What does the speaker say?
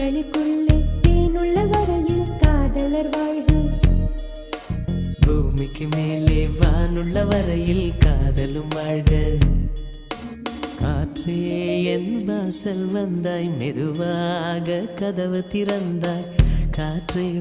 பூக்களுக்குள்ளே தேனுள்ள வரையில் காதலர் வாழ்வு பூமிக்கு மேலே வானுள்ள வரையில் காதலும் வாழ்க. காற்றே என் வாசல் வந்தாய் மெதுவாக கதவு திறந்தாய். காற்றே